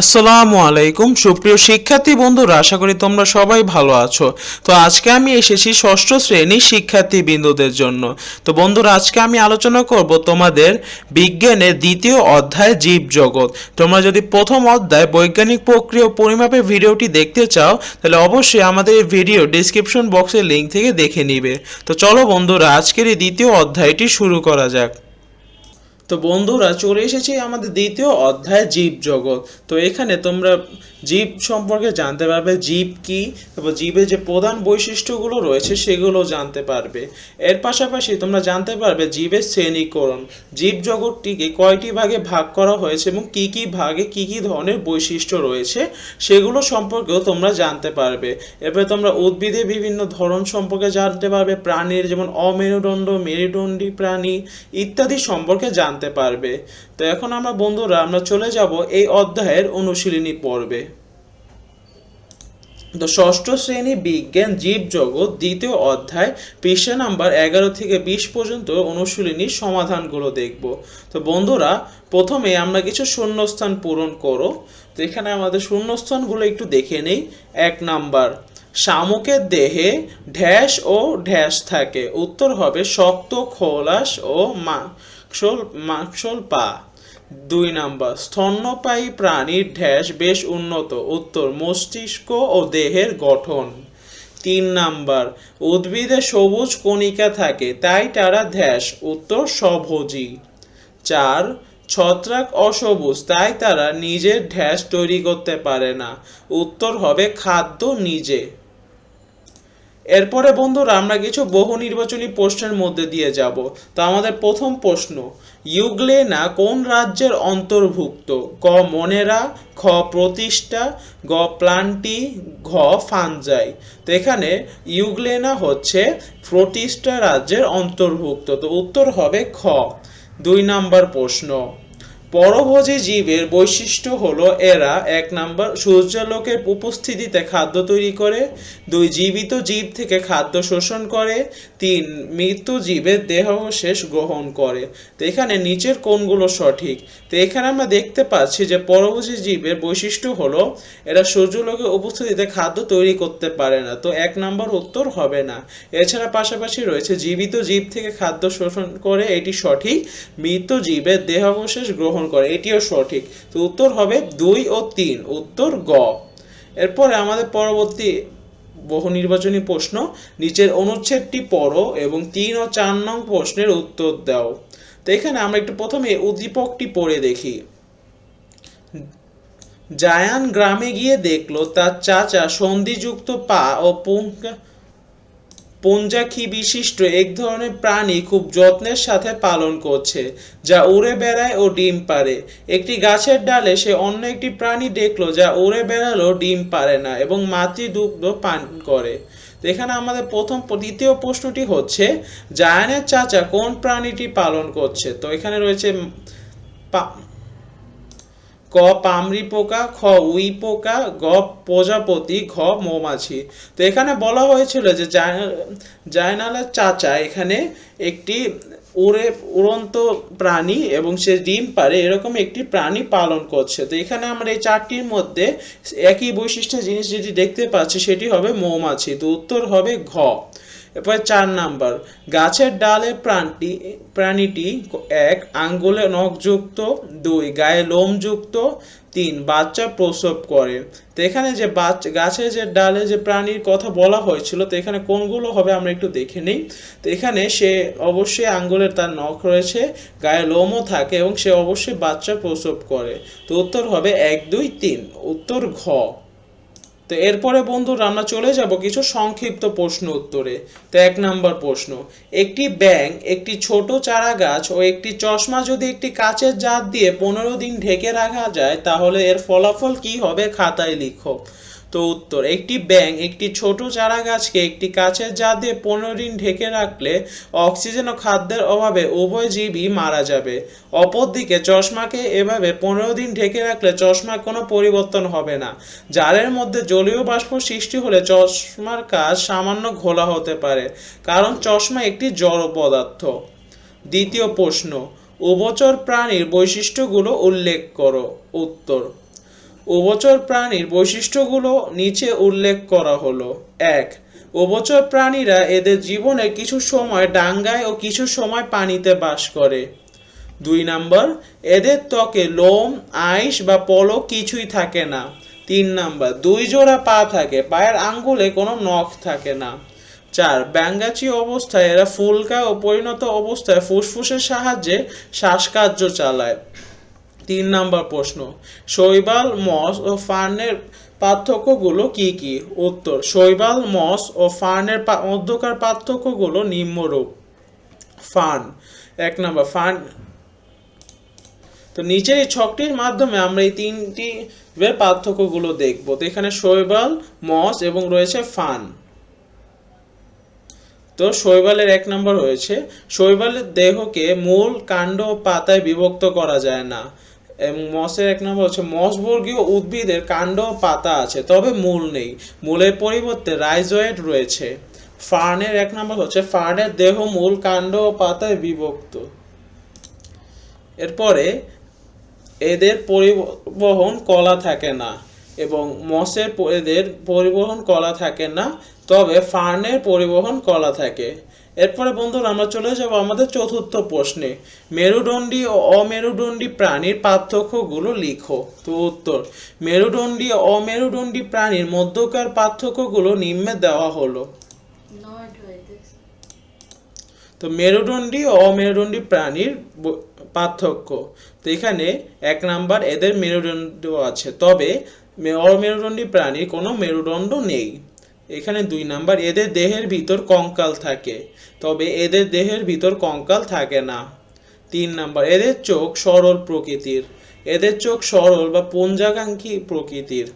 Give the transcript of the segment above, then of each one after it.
আসসালামু আলাইকুম। সুপ্রিয় শিক্ষার্থী বন্ধুরা, আশা করি তোমরা সবাই ভালো আছো। তো আজকে আমি এসেছি ষষ্ঠ শ্রেণির শিক্ষার্থী বিন্দুদের জন্য। তো বন্ধুরা, আজকে আমি আলোচনা করব তোমাদের বিজ্ঞানের দ্বিতীয় অধ্যায় জীবজগৎ। তোমরা যদি প্রথম অধ্যায় বৈজ্ঞানিক প্রক্রিয়া পরিমাপের ভিডিওটি দেখতে চাও, তাহলে অবশ্যই আমাদের এই ভিডিও ডিসক্রিপশন বক্সের লিঙ্ক থেকে দেখে নিবে। তো চলো বন্ধুরা, আজকের এই দ্বিতীয় অধ্যায়টি শুরু করা যাক। তো বন্ধুরা চলে এসেছি আমাদের দ্বিতীয় অধ্যায় জীব জগৎ তো এখানে তোমরা জীব সম্পর্কে জানতে পারবে, জীব কি? তারপর জীবের যে প্রধান বৈশিষ্ট্যগুলো রয়েছে সেগুলো জানতে পারবে। এর পাশাপাশি তোমরা জানতে পারবে জীবের শ্রেণীকরণ। জীব জগৎটিকে কয়টি ভাগে ভাগ করা হয়েছে এবং কি কি ভাগে কি কি ধরনের বৈশিষ্ট্য রয়েছে, সেগুলো সম্পর্কেও তোমরা জানতে পারবে। এরপরে তোমরা উদ্ভিদের বিভিন্ন ধরন সম্পর্কে জানতে পারবে, প্রাণীর যেমন অমেরুদণ্ড, মেরুদণ্ডী প্রাণী ইত্যাদি সম্পর্কে জানতে পারবে। তো এখন আমরা বন্ধুরা, আমরা চলে যাব এই অধ্যায়ের অনুশীলনী পর্বে। তো ষষ্ঠ শ্রেণি বিজ্ঞান জীবজগৎ দ্বিতীয় অধ্যায়, পৃষ্ঠা নাম্বার এগারো থেকে বিশ পর্যন্ত অনুশীলনীর সমাধানগুলো দেখব। তো বন্ধুরা, প্রথমে আমরা কিছু শূন্যস্থান পূরণ করো। তো এখানে আমাদের শূন্যস্থানগুলো একটু দেখে নেই। এক নাম্বার, শামুকের দেহে ঢ্যাস ও ঢ্যাস থাকে। উত্তর হবে শক্ত, খোলাস ও মাংসল মাংসল পা। দুই নাম্বার, স্তন্যপায়ী প্রাণীর ঢ্যাস বেশ উন্নত, উত্তর, মস্তিষ্ক ও দেহের গঠন। তিন নাম্বার, উদ্ভিদে সবুজ কণিকা থাকে, তাই তারা ধ্যাস উত্তর স্বভোজী চার, ছত্রাক অসবুজ, তাই তারা নিজের ঢ্যাস তৈরি করতে পারে না, উত্তর হবে খাদ্য নিজে। এরপরে বন্ধুরা, আমরা কিছু বহু নির্বাচনী প্রশ্নের মধ্যে দিয়ে যাব। তো আমাদের প্রথম প্রশ্ন ইউগ্লেনা কোন রাজ্যের অন্তর্ভুক্ত? ক মনেরা, খ প্রতিষ্ঠা, গ প্লান্টি, ঘ ফানজাই। তো এখানে ইউগ্লেনা হচ্ছে প্রতিষ্ঠা রাজ্যের অন্তর্ভুক্ত। তো উত্তর হবে খ। দুই নাম্বার প্রশ্ন। পরভোজী জীবের বৈশিষ্ট্য হলো এরা এক নাম্বার সূর্যালোকের উপস্থিতিতে খাদ্য তৈরি করে, দুই জীবিত জীব থেকে খাদ্য শোষণ করে, তিন মৃত জীবের দেহাবশেষ গ্রহণ করে। তো এখানে নিচের কোনগুলো সঠিক। তো এখানে আমরা দেখতে পাচ্ছি যে পরভোজী জীবের বৈশিষ্ট্য হলো এরা সূর্যালোকের উপস্থিতিতে খাদ্য তৈরি করতে পারে না। তো এক নাম্বার উত্তর হবে না। এছাড়া পাশাপাশি রয়েছে জীবিত জীব থেকে খাদ্য শোষণ করে, এটি সঠিক। মৃত জীবের দেহাবশেষ গ্রহণ করে, এটিও সঠিক। তো উত্তর হবে দুই ও তিন। উত্তর গ। এরপরে আমাদের পরবর্তী বহু নির্বাচনী প্রশ্ন, নিচের অনুচ্ছেদটি পড়ো এবং তিন ও চার নং প্রশ্নের উত্তর দাও। তো এখানে আমরা একটু প্রথমে উদ্দীপকটি পড়ে দেখি। জায়ান গ্রামে গিয়ে দেখল তার চাচা সন্ধিযুক্ত পা ও পুঙ্গা পঞ্জাক্ষী বিশিষ্ট এক ধরনের প্রাণী খুব যত্নের সাথে পালন করছে, যা উড়ে বেড়ায় ও ডিম পারে একটি গাছের ডালে সে অন্য একটি প্রাণী দেখল যা উড়ে বেড়ালো ডিম পারে না এবং মাতৃদুগ্ধ পান করে। তো এখানে আমাদের প্রথম দ্বিতীয় প্রশ্নটি হচ্ছে, জায়ানের চাচা কোন প্রাণীটি পালন করছে? তো এখানে রয়েছে পা- ক পামরি পোকা, খ উই পোকা, গ প্রজাপতি, ঘ মৌমাছি। তো এখানে বলা হয়েছিল যে জায়- জায়নালের চাচা এখানে একটি উড়ে উড়ন্ত প্রাণী এবং সে ডিম পারে এরকম একটি প্রাণী পালন করছে। তো এখানে আমরা এই চারটির মধ্যে একই বৈশিষ্ট্যের জিনিস যেটি দেখতে পাচ্ছি সেটি হবে মৌমাছি। তো উত্তর হবে ঘ। এরপরে চার নাম্বার, গাছের ডালে প্রাণটি, প্রাণীটি এক, আঙ্গুলে নখযুক্ত, দুই, গায়ে লোমযুক্ত, তিন, বাচ্চা প্রসব করে। তো এখানে যে বাচ্চা, গাছের যে ডালে যে প্রাণীর কথা বলা হয়েছিল, তো এখানে কোনগুলো হবে আমরা একটু দেখে নিই। তো এখানে সে অবশ্যই আঙ্গুলের তার নখ রয়েছে, গায়ে লোমও থাকে এবং সে অবশ্যই বাচ্চা প্রসব করে। তো উত্তর হবে এক, দুই, তিন। উত্তর ঘ। তো এরপরে বন্ধুরা আমরা চলে যাব কিছু সংক্ষিপ্ত প্রশ্ন উত্তরে। তো এক নাম্বার প্রশ্ন, একটি ব্যাঙ, একটি ছোট চারা গাছ ও একটি চশমা যদি একটি কাচের জাত দিয়ে পনেরো দিন ঢেকে রাখা যায়, তাহলে এর ফলাফল কি হবে খাতায় লিখো। তো উত্তর। একটি ব্যাঙ একটি ছোট চারা গাছকে একটি কাচের জার দিয়ে পনেরো দিন ঢেকে রাখলে অক্সিজেন ও খাদ্যের অভাবে উভয় জীবই মারা যাবে। অপরদিকে চশমাকে এভাবে পনেরো দিন ঢেকে রাখলে চশমার কোনো পরিবর্তন হবে না। জারের মধ্যে জলীয় বাষ্প সৃষ্টি হলে চশমার কাজ সামান্য ঘোলা হতে পারে, কারণ চশমা একটি জড় পদার্থ। দ্বিতীয় প্রশ্ন, উভচর প্রাণীর বৈশিষ্ট্যগুলো উল্লেখ করো। উত্তর উভচর প্রাণীর বৈশিষ্ট্যগুলো নিচে উল্লেখ করা হলো। এক উভচর প্রাণীরা এদের জীবনে কিছু সময় ডাঙ্গায় ও কিছু সময় পানিতে বাস করে। দুই নাম্বার, এদের ত্বকে লোম, আইস বা পলক কিছুই থাকে না। তিন নাম্বার, দুই জোড়া পা থাকে, পায়ের আঙ্গুলে কোনো নখ থাকে না। চার, ব্যাঙ্গাচি অবস্থায় এরা ফুলকা ও পরিণত অবস্থায় ফুসফুসের সাহায্যে শ্বাসকার্য চালায়। তিন নাম্বার প্রশ্ন, শৈবাল, মস ও ফার্নের পার্থক্যগুলো কি কি? উত্তর, শৈবাল, মস ও ফার্নের মধ্যকার পার্থক্যগুলো নিম্নরূপ। ফার্ন, এক নাম্বার, ফার্ন। তো নিচের এই ছকটির মাধ্যমে আমরা এই তিনটি পার্থক্যগুলো দেখব। তো এখানে শৈবাল, মস এবং রয়েছে ফান তো শৈবালের এক নম্বর হয়েছে, শৈবালের দেহকে মূল কাণ্ড পাতায় বিভক্ত করা যায় না। এবং মসের এক নম্বর হচ্ছে মসবর্গীয় উদ্ভিদের কাণ্ড পাতা আছে, তবে মূল নেই। মূলের পরিবর্তে রাইজয়েড রয়েছে। ফার্নের এক নম্বর হচ্ছে ফার্নের দেহ মূল কাণ্ড ও পাতায় বিভক্ত। এরপরে এদের পরিবহন কলা থাকে না এবং মসের এদের পরিবহন কলা থাকে না, তবে ফার্নের পরিবহন কলা থাকে। এরপরে বন্ধুরা আমরা চলে যাব আমাদের চতুর্থ প্রশ্নে। মেরুদণ্ডী ও অমেরুদণ্ডী প্রাণীর পার্থক্যগুলো লিখো। তো উত্তর মেরুদণ্ডী ও অমেরুদণ্ডী প্রাণীর মধ্যকার পার্থক্যগুলো নিম্নে দেওয়া হলো. তো মেরুদণ্ডী ও অমেরুদণ্ডী প্রাণীর পার্থক্য। তো এখানে এক নাম্বার এদের মেরুদণ্ড আছে। তবে অমেরুদণ্ডী প্রাণীর কোনো মেরুদণ্ড নেই। এখানে দুই নাম্বার, এদের দেহের ভিতর কঙ্কাল থাকে, তবে এদের দেহের ভিতর কঙ্কাল থাকে না। তিন নাম্বার, এদের চোখ সরল প্রকৃতির, এদের চোখ সরল বা পুঞ্জাকাঙ্ক্ষী প্রকৃতির।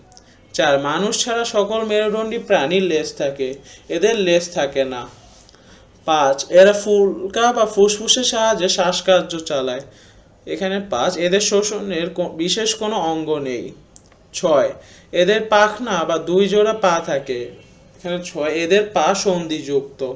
চার, মানুষ ছাড়া সকল মেরুদণ্ডী প্রাণীর লেজ থাকে, এদের লেজ থাকে না। পাঁচ, এরা ফুলকা বা ফুসফুসের সাহায্যে শ্বাসকার্য চালায়। এখানে পাঁচ, এদের শোষণের বিশেষ কোনো অঙ্গ নেই। ছয়, এদের পাখনা বা দুই জোড়া পা থাকে এখানে ছয়, এদের পা সন্ধিযুক্ত।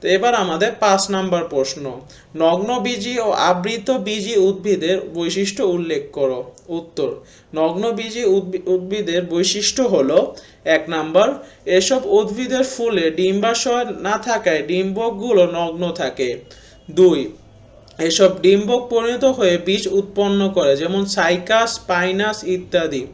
তো এবার আমাদের পাঁচ নাম্বার প্রশ্ন। নগ্নবীজি ও আবৃত বীজি উদ্ভিদের বৈশিষ্ট্য উল্লেখ করো। উত্তর নগ্নবীজি উদ্ভি- উদ্ভিদের বৈশিষ্ট্য হলো, এক নাম্বার, এসব উদ্ভিদের ফুলে ডিম্বাশয় না থাকায় ডিম্বকগুলো নগ্ন থাকে। দুই, এসব ডিম্বক পরিণত হয়ে বীজ উৎপন্ন করে, যেমন সাইকাস, পাইনাস ইত্যাদি।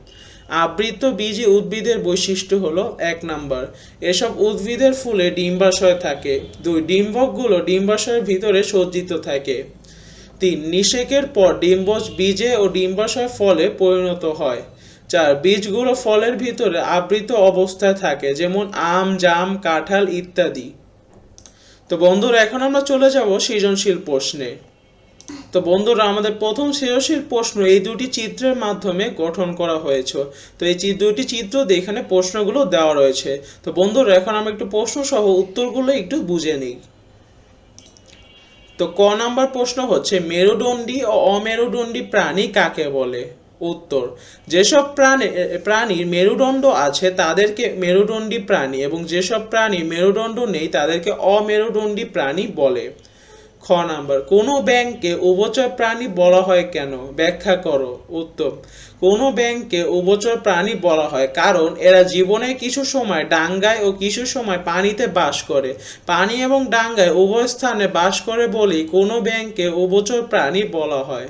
বীজি উদ্ভিদের বৈশিষ্ট্য হলো এক নাম্বার। এসব উদ্ভিদের ফুলে ডিম্বাশয় থাকে। দুই, ডিম্বকগুলো ডিম্বাশয়ের ভিতরে সজ্জিত থাকে। তিন, নিষেকের পর ডিম্বজ বীজে ও ডিম্বাশয় ফলে পরিণত হয়। চার, বীজগুলো ফলের ভিতরে আবৃত অবস্থায় থাকে, যেমন আম, জাম, কাঁঠাল ইত্যাদি। তো বন্ধুরা, এখন আমরা চলে যাব সৃজনশীল প্রশ্নে। তো বন্ধুরা, আমাদের প্রথম সৃজনশীল প্রশ্ন, এই দুটি চিত্রের মাধ্যমে গঠন করা হয়েছে। তো এই দুটি চিত্র এখানে প্রশ্নগুলো দেওয়া রয়েছে। তো বন্ধুরা, এখন আমরা একটু প্রশ্ন সহ উত্তরগুলো একটু বুঝে নিই। তো ক নাম্বার প্রশ্ন হচ্ছে, মেরুদণ্ডী ও অমেরুদণ্ডী প্রাণী কাকে বলে? উত্তর, যেসব প্রাণী প্রাণীর মেরুদণ্ড আছে, তাদেরকে মেরুদণ্ডী প্রাণী এবং যেসব প্রাণীর মেরুদণ্ড নেই, তাদেরকে অমেরুদণ্ডী প্রাণী বলে। খ নাম্বার, কোনো ব্যাংকে উভচর প্রাণী বলা হয় কেন? ব্যাখ্যা করো। উত্তর, কোনো ব্যাংকে উভচর প্রাণী বলা হয় কারণ এরা জীবনে কিছু সময় ডাঙ্গায় ও কিছু সময় পানিতে বাস করে। পানি এবং ডাঙ্গায় উভয় স্থানে বাস করে বলেই কোনো ব্যাংকে উভচর প্রাণী বলা হয়।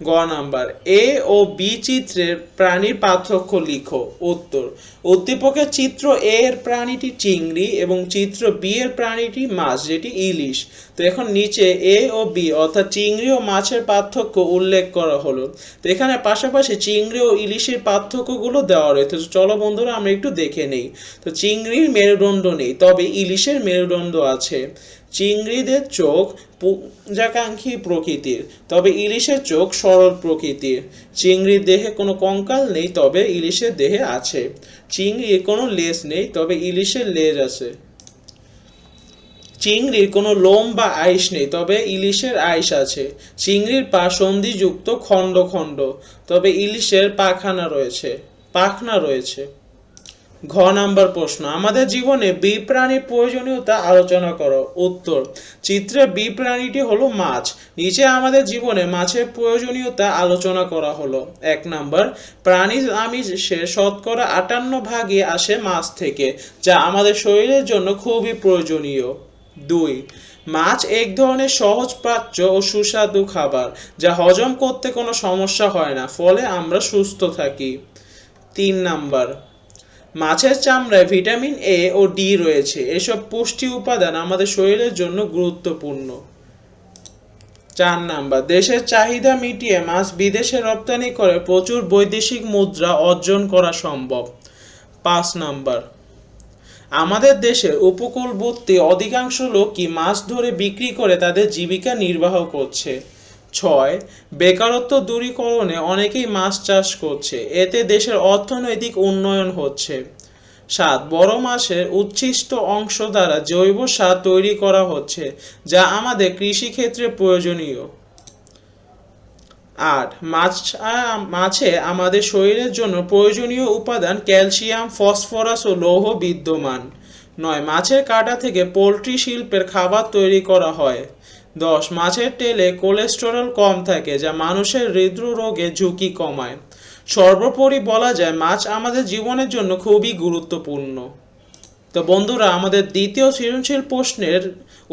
গ নাম্বার। এ ও বি চিত্রের প্রাণীর পার্থক্য লিখো। উত্তর, উদ্দীপকের চিত্র এ এর প্রাণীটি চিংড়ি এবং চিত্র বি এর প্রাণীটি মাছ, যেটি ইলিশ। তো এখন নিচে এ ও বি, অর্থাৎ চিংড়ি ও মাছের পার্থক্য উল্লেখ করা হলো। তো এখানে পাশাপাশি চিংড়ি ও ইলিশের পার্থক্যগুলো দেওয়া রয়েছে। তো চলো বন্ধুরা, আমরা একটু দেখে নেই। তো চিংড়ির মেরুদণ্ড নেই, তবে ইলিশের মেরুদণ্ড আছে। চিংড়িদের চোখ পুঞ্জাকাঙ্ক্ষী প্রকৃতির, তবে ইলিশের চোখ সরল প্রকৃতির। চিংড়ির দেহে কোনো কঙ্কাল নেই, তবে ইলিশের দেহে আছে। চিংড়ির কোনো লেজ নেই, তবে ইলিশের লেজ আছে। চিংড়ির কোনো লোম বা আইস নেই, তবে ইলিশের আইস আছে। চিংড়ির পা সন্ধিযুক্ত খণ্ড খণ্ড, তবে ইলিশের পাখানা রয়েছে, পাখনা রয়েছে। ঘ নাম্বার প্রশ্ন। আমাদের জীবনে বি প্রাণীর প্রয়োজনীয়তা আলোচনা করো। উত্তর, চিত্রে বি প্রাণীটি হলো মাছ। নিচে আমাদের জীবনে মাছের প্রয়োজনীয়তা আলোচনা করা হলো। এক নাম্বার, প্রাণী আমিষের শতকরা আটান্ন ভাগই আসে মাছ থেকে, যা আমাদের শরীরের জন্য খুবই প্রয়োজনীয়। দুই, মাছ এক ধরনের সহজ প্রাচ্য ও সুস্বাদু খাবার, যা হজম করতে কোনো সমস্যা হয় না, ফলে আমরা সুস্থ থাকি। তিন নাম্বার মাছের চামড়ায় ভিটামিন এ ও ডি রয়েছে। এসব পুষ্টি উপাদান আমাদের শরীরের জন্য গুরুত্বপূর্ণ। চার নাম্বার, দেশের চাহিদা মিটিয়ে মাছ বিদেশে রপ্তানি করে প্রচুর বৈদেশিক মুদ্রা অর্জন করা সম্ভব। পাঁচ নাম্বার, আমাদের দেশের উপকূলবর্তী অধিকাংশ লোকই মাছ ধরে বিক্রি করে তাদের জীবিকা নির্বাহ করছে। ছয়, বেকারত্ব দূরীকরণে অনেকেই মাছ চাষ করছে। এতে দেশের অর্থনৈতিক উন্নয়ন হচ্ছে। সাত, বড় মাছের উচ্ছিষ্ট অংশ দ্বারা জৈব সার তৈরি করা হচ্ছে, যা আমাদের কৃষিক্ষেত্রে প্রয়োজনীয়। আট, মাছ মাছে আমাদের শরীরের জন্য প্রয়োজনীয় উপাদান ক্যালসিয়াম, ফসফরাস ও লৌহ বিদ্যমান। নয়, মাছের কাঁটা থেকে পোলট্রি শিল্পের খাবার তৈরি করা হয়। দশ, মাছের তেলে কোলেস্টেরল কম থাকে যা মানুষের হৃদরোগের ঝুঁকি কমায়। সর্বোপরি বলা যায় মাছ আমাদের জীবনের জন্য খুবই গুরুত্বপূর্ণ। তো বন্ধুরা, আমাদের দ্বিতীয় সৃজনশীল প্রশ্নের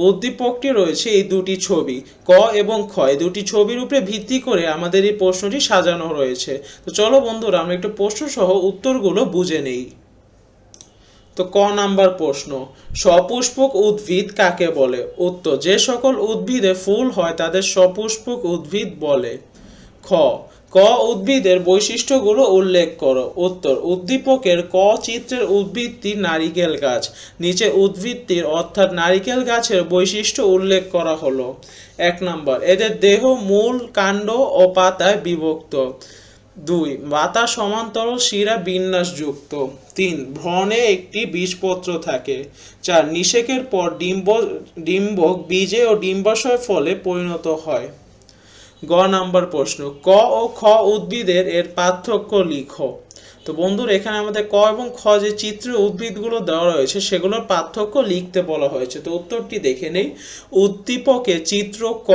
উদ্দীপকটি রয়েছে এই দুটি ছবি, ক এবং খ। এই দুটি ছবির উপরে ভিত্তি করে আমাদের এই প্রশ্নটি সাজানো রয়েছে। তো চলো বন্ধুরা, আমরা একটু প্রশ্ন সহ উত্তরগুলো বুঝে নেই। তো ক নাম্বার প্রশ্ন সপুষ্পক উদ্ভিদ কাকে বলে? উত্তর, যে সকল উদ্ভিদে ফুল হয় তাদের সপুষ্পক উদ্ভিদ বলে। খ, ক উদ্ভিদের বৈশিষ্ট্যগুলো উল্লেখ করো। উত্তর, উদ্দীপকের ক চিত্রের উদ্ভিদটি নারিকেল গাছ। নিচে উদ্ভিদটির অর্থাৎ নারিকেল গাছের বৈশিষ্ট্য উল্লেখ করা হলো। এক নম্বর, এদের দেহ, মূল, কাণ্ড ও পাতায় বিভক্ত। দুই মাতা সমান্তরাল শিরা বিন্যাসযুক্ত। তিন, ভ্রণে একটি বীজপত্র থাকে চার নিষেকের পর ডিম্ব ডিম্বক বীজে ও ডিম্বাশয় ফলে পরিণত হয়। গ নাম্বার প্রশ্ন, ক ও খ উদ্ভিদের এর পার্থক্য লিখো। তো বন্ধুর, এখানে আমাদের ক এবং খ যে চিত্র উদ্ভিদগুলো দেওয়া রয়েছে, সেগুলোর পার্থক্য লিখতে বলা হয়েছে। তো উত্তরটি দেখে নেই। উদ্দীপকে চিত্র ক,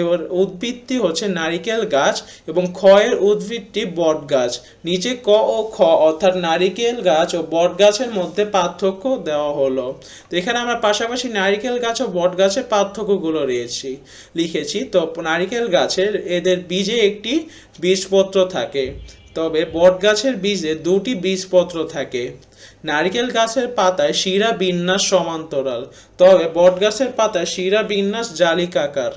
এবার উদ্ভিদটি হচ্ছে নারিকেল গাছ এবং খ এর উদ্ভিদটি বট গাছ। নিচে ক ও খ, অর্থাৎ নারিকেল গাছ ও বট গাছের মধ্যে পার্থক্য দেওয়া হলো। তো এখানে আমরা পাশাপাশি নারিকেল গাছ ও বট গাছের পার্থক্যগুলো রয়েছি লিখেছি। তো নারিকেল গাছের, এদের বীজে একটি বীজপত্র থাকে। তবে বট গাছের বীজে দুটি বীজপত্র থাকে। নারিকেল গাছের পাতায় শিরা বিন্যাস সমান্তরাল, তবে বট গাছের পাতায় শিরা বিন্যাস জালিকাকার।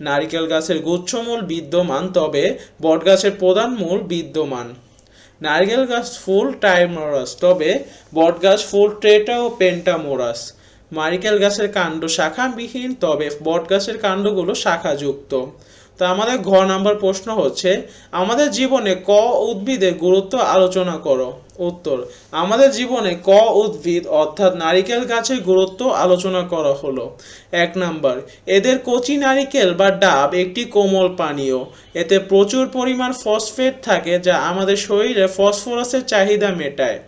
নারিকেল গাছের গুচ্ছমূল বিদ্যমান, তবে বট গাছের প্রধান মূল বিদ্যমান। নারকেল গাছ ফুল টাইমোরাস, তবে বট গাছ ফুল ট্রেটা ও পেন্টামোরাস। নারিকেল গাছের কাণ্ড শাখাবিহীন, তবে বট গাছের কাণ্ডগুলো শাখাযুক্ত। তো আমাদের ঘ নাম্বার প্রশ্ন হচ্ছে, আমাদের জীবনে ক উদ্ভিদের গুরুত্ব আলোচনা করো? উত্তর, আমাদের জীবনে ক উদ্ভিদ অর্থাৎ নারিকেল গাছের গুরুত্ব আলোচনা করা হলো। এক নাম্বার, এদের কচি নারিকেল বা ডাব একটি কোমল পানীয়। এতে প্রচুর পরিমাণ ফসফেট থাকে যা আমাদের শরীরে ফসফরাসের চাহিদা মেটায়।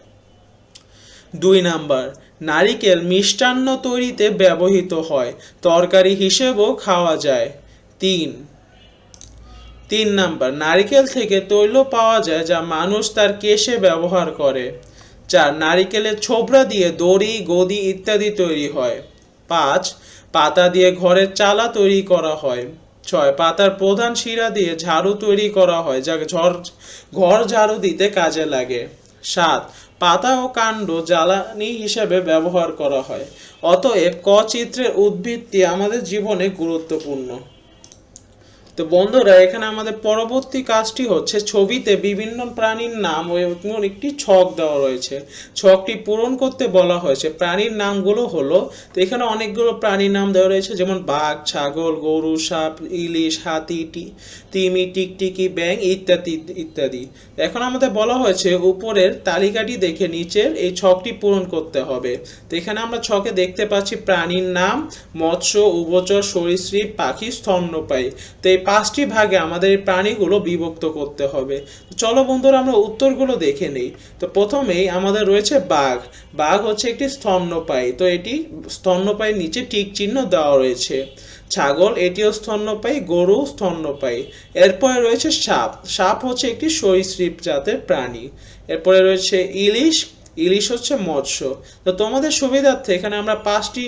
দুই নাম্বার, নারিকেল মিষ্টান্ন তৈরিতে ব্যবহৃত হয়, তরকারি হিসেবেও খাওয়া যায়। তিন তিন নাম্বার, নারিকেল থেকে তৈল পাওয়া যায় যা মানুষ তার কেশে ব্যবহার করে। চার নারিকেলের ছোবড়া দিয়ে দড়ি, গদি ইত্যাদি তৈরি হয়। পাঁচ, পাতা দিয়ে ঘরের চালা তৈরি করা হয়। ছয়, পাতার প্রধান শিরা দিয়ে ঝাড়ু তৈরি করা হয় যা ঝড়, ঘর ঝাড়ু দিতে কাজে লাগে। সাত, পাতা ও কাণ্ড জ্বালানি হিসেবে ব্যবহার করা হয়। অতএব ক চিত্রের উদ্ভিদটি আমাদের জীবনে গুরুত্বপূর্ণ। তো বন্ধুরা, এখানে আমাদের পরবর্তী কাজটি হচ্ছে ছবিতে বিভিন্ন প্রাণীর নাম এবং একটি ছক দেওয়া রয়েছে। ছকটি পূরণ করতে বলা হয়েছে। প্রাণীর নামগুলো হলো, তো এখানে অনেকগুলো প্রাণীর নাম দেওয়া রয়েছে, যেমন বাঘ, ছাগল, গরু, সাপ, ইলিশ, হাতি তিমি, টিকটিকি ব্যাং ইত্যাদি ইত্যাদি। এখন আমাদের বলা হয়েছে, উপরের তালিকাটি দেখে নিচের এই ছকটি পূরণ করতে হবে। তো এখানে আমরা ছকে দেখতে পাচ্ছি প্রাণীর নাম, মৎস্য, উভচর, সরীসৃপ, পাখি, স্তন্যপায়ী। তো এই পাঁচটি ভাগে আমাদের এই প্রাণীগুলো বিভক্ত করতে হবে। চলো বন্ধুরা, আমরা উত্তরগুলো দেখে নেই। তো প্রথমেই আমাদের রয়েছে বাঘ। বাঘ হচ্ছে একটি স্তন্যপায়ী। তো এটি স্তন্যপায়ীর নিচে টিক চিহ্ন দেওয়া রয়েছে। ছাগল, এটিও স্তন্যপায়ী, গরু স্তন্যপায়ী। এরপরে রয়েছে সাপ। সাপ হচ্ছে একটি সরীসৃপ জাতের প্রাণী। এরপরে রয়েছে ইলিশ। ইলিশ হচ্ছে মৎস্য। তো তোমাদের সুবিধার্থে এখানে আমরা পাঁচটি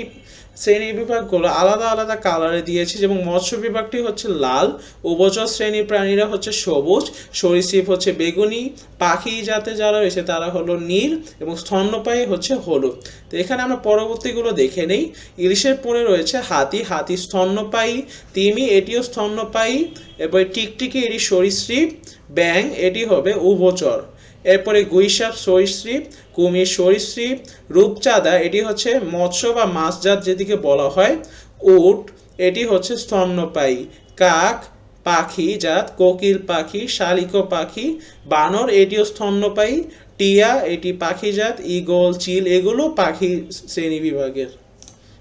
শ্রেণি বিভাগগুলো আলাদা আলাদা কালারে দিয়েছি এবং মৎস্য বিভাগটি হচ্ছে লাল, উভচর শ্রেণির প্রাণীরা হচ্ছে সবুজ, সরীসৃপ হচ্ছে বেগুনি, পাখি জাতে যারা রয়েছে তারা হলো নীল এবং স্তন্যপায়ী হচ্ছে হলুদ। তো এখানে আমরা পরবর্তীগুলো দেখে নেই। ইলিশের পরে রয়েছে হাতি হাতি স্তন্যপায়ী, তিমি এটিও স্তন্যপায়ী, এরপরে টিকটিকি এটি সরীসৃপ ব্যাং এটি হবে উভচর। এরপরে গুইসাপ সরীসৃপ, কুমির সরীসৃপ, রূপচাঁদা, এটি হচ্ছে মৎস্য বা মাছজাত যেদিকে বলা হয়। উট, এটি হচ্ছে স্তন্যপায়ী। কাক, পাখি জাত, কোকিল পাখি, শালিক পাখি, বানর, এটিও স্তন্যপায়ী। টিয়া, এটি পাখি জাত, ঈগল, চিল, এগুলো পাখি শ্রেণি বিভাগের।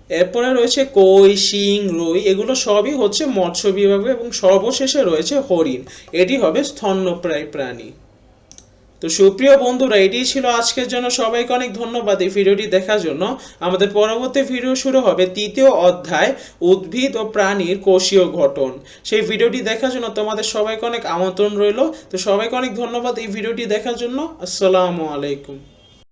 এরপরে রয়েছে কই, শিং, রুই, এগুলো সবই হচ্ছে মৎস্য বিভাগ এবং সর্বশেষে রয়েছে হরিণ। এটি হবে স্তন্যপ্রায় প্রাণী। তো সুপ্রিয় বন্ধুরা এটি ছিল আজকের জন্য। সবাইকে অনেক ধন্যবাদ এই ভিডিওটি দেখার জন্য। আমাদের পরবর্তী ভিডিও শুরু হবে তৃতীয় অধ্যায়, উদ্ভিদ ও প্রাণীর কোষীয় গঠন। সেই ভিডিওটি দেখার জন্য তোমাদের সবাইকে অনেক আমন্ত্রণ রইল। তো সবাইকে অনেক ধন্যবাদ এই ভিডিওটি দেখার জন্য। আসসালামু আলাইকুম।